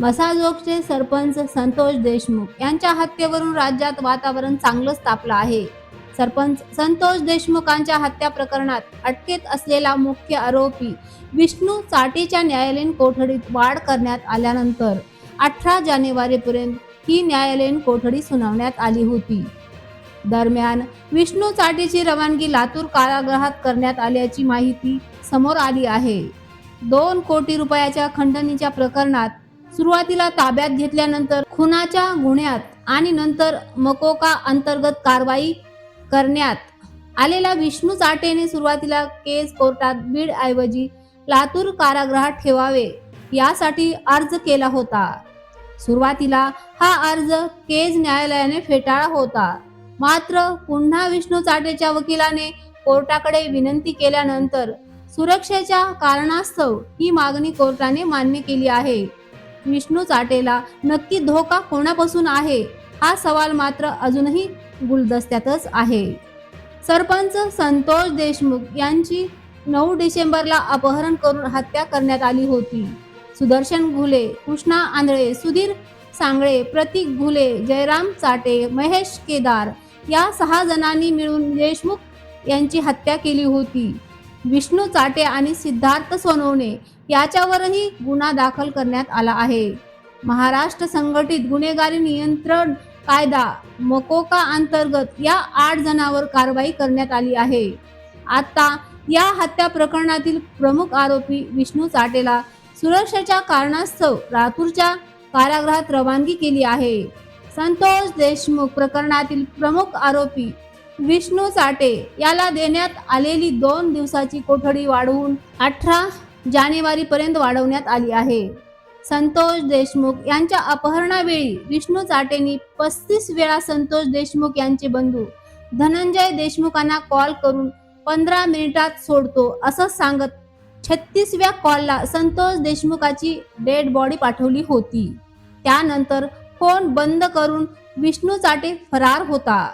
मसाजोगचे सरपंच संतोष देशमुख यांच्या हत्येवरून राज्यात वातावरण चांगलंच तापलं आहे. सरपंच संतोष देशमुखांच्या हत्या प्रकरणात अटकेत असलेला मुख्य आरोपी विष्णू चाटीच्या न्यायालयीन कोठडीत वाढ करण्यात आल्यानंतर अठरा जानेवारीपर्यंत ही न्यायालयीन कोठडी सुनावण्यात आली होती. दरम्यान विष्णू चाटीची रवानगी लातूर कारागृहात करण्यात आल्याची माहिती समोर आली आहे. दोन कोटी रुपयाच्या खंडणीच्या प्रकरणात सुरुवातीला ताब्यात घेतल्यानंतर खुनाच्या गुन्ह्यात आणि नंतर मकोका अंतर्गत कारवाई करण्यात आलेला विष्णू चाटेने सुरुवातीला केस कोर्टात बीड ऐवजी लातूर कारागृहात ठेवावे यासाठी अर्ज केला होता. सुरुवातीला हा अर्ज केज न्यायालयाने फेटाळला होता. मात्र पुन्हा विष्णू चाटेच्या वकिलाने कोर्टाकडे विनंती केल्यानंतर सुरक्षेच्या कारणास्तव ही मागणी कोर्टाने मान्य केली आहे. विष्णू चाटेला नक्की धोका कोणापासून आहे? हा सवाल मात्र अजूनही गुलदस्त्यातच आहे. सरपंच संतोष देशमुख यांची नऊ डिसेंबरला अपहरण करून हत्या करण्यात आली होती. सुदर्शन घुले कृष्णा आंधळे सुधीर सांगळे प्रतीक घुले जयराम चाटे महेश केदार या सहा जणांनी मिळून देशमुख यांची हत्या केली होती. विष्णू चाटे आणि सिद्धार्थ सोनवणे याच्यावरही गुन्हा दाखल करण्यात आला आहे. महाराष्ट्र संघटित गुन्हेगारी नियंत्रण कायदा मकोका अंतर्गत या आठ जणांवर कारवाई करण्यात आली आहे. आता या हत्या प्रकरणातील प्रमुख आरोपी विष्णू चाटेला सुरक्षेच्या कारणास्तव लातूरच्या कारागृहात रवानगी केली आहे. संतोष देशमुख प्रकरणातील प्रमुख आरोपी विष्णू चाटे याला देण्यात आलेली दोन दिवसाची कोठडी वाढवून अठरा जानेवारी पर्यंत वाढवण्यात आली आहे. संतोष देशमुख यांच्या अपहरणावेळी विष्णू चाटेंनी पस्तीस वेळा संतोष देशमुख यांचे बंधू धनंजय देशमुखांना कॉल करून पंधरा मिनिटात सोडतो असं सांगत छत्तीसव्या कॉलला संतोष देशमुखाची डेड बॉडी पाठवली होती. त्यानंतर फोन बंद करून विष्णू चाटे फरार होता.